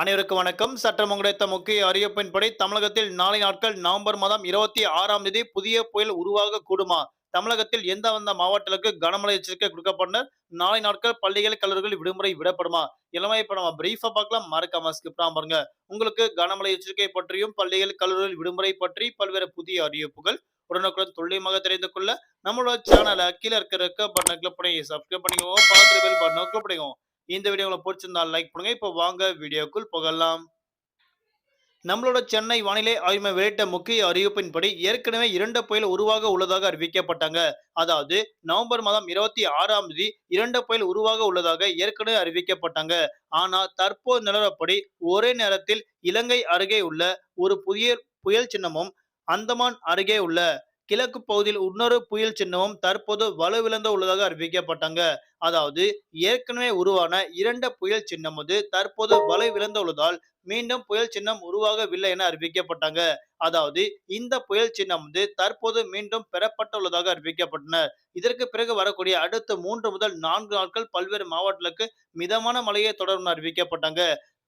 அனைவருக்கும் வணக்கம். சட்டம் கிடைத்த முக்கிய அறிவிப்பின்படி தமிழகத்தில் நாளை நாட்கள் நவம்பர் மாதம் இருபத்தி ஆறாம் தேதி புதிய புயல் உருவாக கூடுமா? தமிழகத்தில் எந்த வந்த மாவட்டங்களுக்கு கனமழை எச்சரிக்கை கொடுக்கப்பட்ட நாளை நாட்கள் பள்ளிகள் கல்லூரிகள் விடுமுறை விடப்படுமா? இளமை இப்ப நம்ம பிரீஃபா பார்க்கலாம். மறக்காம ஸ்கிப் பாருங்க. உங்களுக்கு கனமழை எச்சரிக்கை பற்றியும் பள்ளிகள் கல்லூரிகள் விடுமுறை பற்றி பல்வேறு புதிய அறிவிப்புகள் உடனுக்குடன் துல்லியமாக தெரிந்து கொள்ள நம்மளோட சேனலை கீழே இருக்கிற கிளிக் பண்ணி சப்ஸ்கிரைப் பண்ணிக்கோங்க. பார்த்து பெல் கிளிக் பண்ணிக்கோங்க இந்த வீடியோ உங்களுக்கு பிடிச்சிருந்தா லைக் பண்ணுங்க. இப்போ வாங்க வீடியோக்குள் போகலாம். நம்மளோட சென்னை வானிலை ஆய்வு மையம் வெளியிட்ட முக்கிய அறிவிப்பின்படி ஏற்கனவே இரண்டு புயல் உருவாக உள்ளதாக அறிவிக்கப்பட்டாங்க. அதாவது நவம்பர் மாதம் இருபத்தி ஆறாம் தேதி இரண்டு புயல் உருவாக உள்ளதாக ஏற்கனவே அறிவிக்கப்பட்டாங்க. ஆனால் தற்போது நிலவரப்படி ஒரே நேரத்தில் இலங்கை அருகே உள்ள ஒரு புதிய புயல் சின்னமும் அந்தமான் அருகே உள்ள கிழக்கு பகுதியில் இன்னொரு புயல் சின்னமும் தற்போது வலுவிழந்து உள்ளதாக அறிவிக்கப்பட்டாங்க. அதாவது ஏற்கனவே உருவான இரண்டு புயல் சின்னம் வந்து தற்போது வலுவிழந்து உள்ளதால் மீண்டும் புயல் சின்னம் உருவாகவில்லை என அறிவிக்கப்பட்டாங்க. அதாவது இந்த புயல் சின்னம் வந்து தற்போது மீண்டும் பெறப்பட்டுள்ளதாக அறிவிக்கப்பட்டன. இதற்கு பிறகு வரக்கூடிய அடுத்த மூன்று முதல் நான்கு நாட்கள் பல்வேறு மாவட்டங்களுக்கு மிதமான மழையை தொடரும் அறிவிக்கப்பட்டாங்க.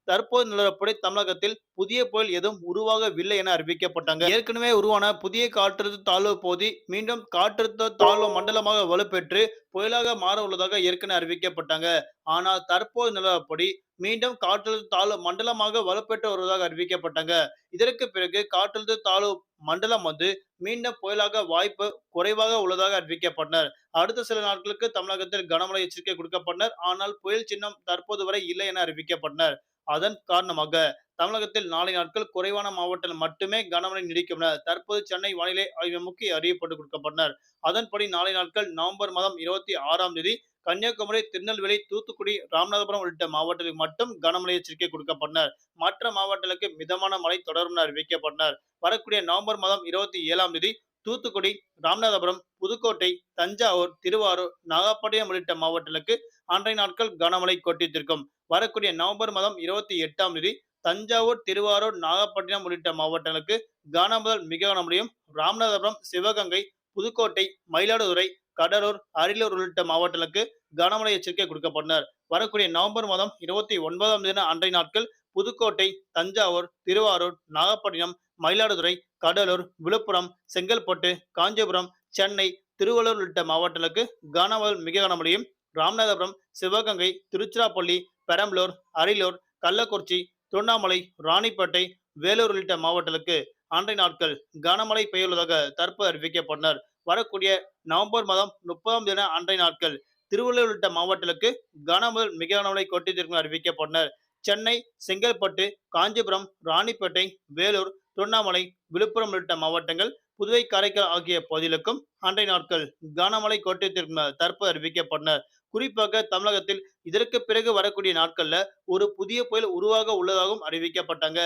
தற்போது நிலவரப்படி தமிழகத்தில் புதிய புயல் எதுவும் உருவாகவில்லை என அறிவிக்கப்பட்டாங்க. ஏற்கனவே உருவான புதிய காற்றழுத்த தாழ்வு பகுதி மீண்டும் காற்றழுத்த தாழ்வு மண்டலமாக வலுப்பெற்று புயலாக மாற உள்ளதாக ஏற்கனவே அறிவிக்கப்பட்டாங்க. ஆனால் தற்போது நிலவரப்படி மீண்டும் காற்றழுத்த தாழ்வு மண்டலமாக வலுப்பெற்று வருவதாக அறிவிக்கப்பட்டாங்க. இதற்கு பிறகு காற்றழுத்த தாழ்வு மண்டலம் வந்து மீண்டும் புயலாக வாய்ப்பு குறைவாக உள்ளதாக அறிவிக்கப்பட்டனர். அடுத்த சில நாட்களுக்கு தமிழகத்தில் கனமழை எச்சரிக்கை கொடுக்கப்பட்டனர். ஆனால் புயல் சின்னம் தற்போது வரை இல்லை என அறிவிக்கப்பட்டனர். அதன் காரணமாக தமிழகத்தில் நாளை நாட்கள் குறைவான மாவட்டங்கள் மட்டுமே கனமழை நீடிக்கும் என தற்போது சென்னை வானிலை ஆய்வு முக்கிய அறிவிப்பட்டு கொடுக்கப்பட்டனர். அதன்படி நாளை நாட்கள் நவம்பர் மாதம் இருபத்தி ஆறாம் தேதி கன்னியாகுமரி திருநெல்வேலி தூத்துக்குடி ராமநாதபுரம் உள்ளிட்ட மாவட்டங்களுக்கு மட்டும் கனமழை எச்சரிக்கை கொடுக்கப்பட்டனர். மற்ற மாவட்டங்களுக்கு மிதமான மழை தொடரும் என அறிவிக்கப்பட்டனர். வரக்கூடிய நவம்பர் மாதம் இருபத்தி ஏழாம் தேதி தூத்துக்குடி ராமநாதபுரம் புதுக்கோட்டை தஞ்சாவூர் திருவாரூர் நாகப்பட்டினம் உள்ளிட்ட மாவட்டங்களுக்கு அன்றைய நாட்கள் கனமழை கொட்டித்திருக்கும். வரக்கூடிய நவம்பர் மாதம் இருபத்தி எட்டாம் தேதி தஞ்சாவூர் திருவாரூர் நாகப்பட்டினம் உள்ளிட்ட மாவட்டங்களுக்கு கனமுதல் மிக கனமழையும் ராமநாதபுரம் சிவகங்கை புதுக்கோட்டை மயிலாடுதுறை கடலூர் அரியலூர் உள்ளிட்ட மாவட்டங்களுக்கு கனமழை எச்சரிக்கை கொடுக்கப்பட்டனர். வரக்கூடிய நவம்பர் மாதம் இருபத்தி ஒன்பதாம் தேதி அன்றைய நாட்கள் புதுக்கோட்டை தஞ்சாவூர் திருவாரூர் நாகப்பட்டினம் மயிலாடுதுறை கடலூர் விழுப்புரம் செங்கல்பட்டு காஞ்சிபுரம் சென்னை திருவள்ளூர் உள்ளிட்ட மாவட்டங்களுக்கு கனமழை மிக கனமழையும் ராமநாதபுரம் சிவகங்கை திருச்சிராப்பள்ளி பெரம்பலூர் அரியலூர் கள்ளக்குறிச்சி திருவண்ணாமலை ராணிப்பேட்டை வேலூர் உள்ளிட்ட மாவட்டங்களுக்கு அன்றைய நாட்கள் கனமழை பெய்யுள்ளதாக தற்போது அறிவிக்கப்பட்டனர். வரக்கூடிய நவம்பர் மாதம் முப்பதாம் தின அன்றைய நாட்கள் திருவள்ளூர் உள்ளிட்ட மாவட்டங்களுக்கு கனமழை மிக கனமழை கொட்டித்திருக்கும் அறிவிக்கப்பட்டனர். சென்னை செங்கல்பட்டு காஞ்சிபுரம் ராணிப்பேட்டை வேலூர் திருவண்ணாமலை விழுப்புரம் உள்ளிட்ட மாவட்டங்கள் புதுவை காரைக்கால் ஆகிய பகுதிகளுக்கும் அன்றைய நாட்கள் கனமழை கோட்டத்திற்கு தற்போது அறிவிக்கப்பட்டனர் குறிப்பாக தமிழகத்தில் இதற்கு பிறகு வரக்கூடிய நாட்கள்ல ஒரு புதிய புயல் உருவாக உள்ளதாகவும் அறிவிக்கப்பட்டாங்க.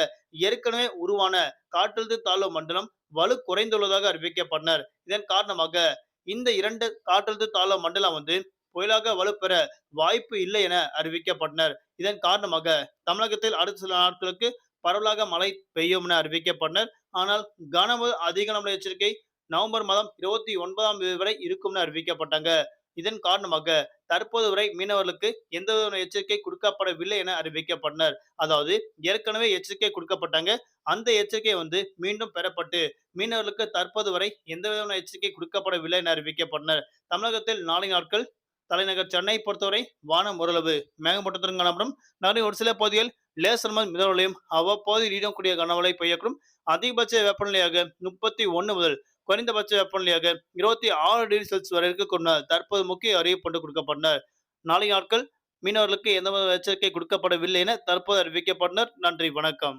ஏற்கனவே உருவான காற்றழுத்த தாழ்வு மண்டலம் வலு குறைந்துள்ளதாக அறிவிக்கப்பட்டனர். இதன் காரணமாக இந்த இரண்டு காற்றழுத்த தாழ்வு மண்டலம் வந்து புயலாக வலுப்பெற வாய்ப்பு இல்லை என அறிவிக்கப்பட்டனர். இதன் காரணமாக தமிழகத்தில் அடுத்த சில நாட்களுக்கு பரவலாக மழை பெய்யும் என அறிவிக்கப்பட்டனர். ஆனால் கனமழை அதிக கனமழை எச்சரிக்கை நவம்பர் மாதம் இருபத்தி ஒன்பதாம் தேதி வரை இருக்கும் என அறிவிக்கப்பட்டாங்க. இதன் காரணமாக தற்போது வரை மீனவர்களுக்கு எந்த விதமான எச்சரிக்கை கொடுக்கப்படவில்லை என அறிவிக்கப்பட்டனர். அதாவது ஏற்கனவே எச்சரிக்கை கொடுக்கப்பட்டாங்க. அந்த எச்சரிக்கை வந்து மீண்டும் பெறப்பட்டு மீனவர்களுக்கு தற்போது வரை எந்த விதமான எச்சரிக்கை கொடுக்கப்படவில்லை என அறிவிக்கப்பட்டனர். தமிழகத்தில் நாளை நாட்கள் தலைநகர் சென்னை பொறுத்தவரை வானம் ஓரளவு மேகமூட்டத்துடன் காணப்படும். நகரின் ஒரு சில பகுதிகள் லேசர் முதல் மிதவலையும் அவ்வப்போது நீடக்கூடிய கனமழை பெய்யக்கூடும். அதிகபட்ச வெப்பநிலையாக முப்பத்தி ஒன்று முதல் குறைந்தபட்ச வெப்பநிலையாக இருபத்தி ஆறு டிகிரி செல்சியஸ் வரை இருக்கக்கூடும் தற்போது முக்கிய அறிவிப்பு கொடுக்கப்பட்டனர். நாளை நாட்கள் மீனவர்களுக்கு எந்த எச்சரிக்கை கொடுக்கப்படவில்லை என தற்போது அறிவிக்கப்பட்டனர். நன்றி வணக்கம்.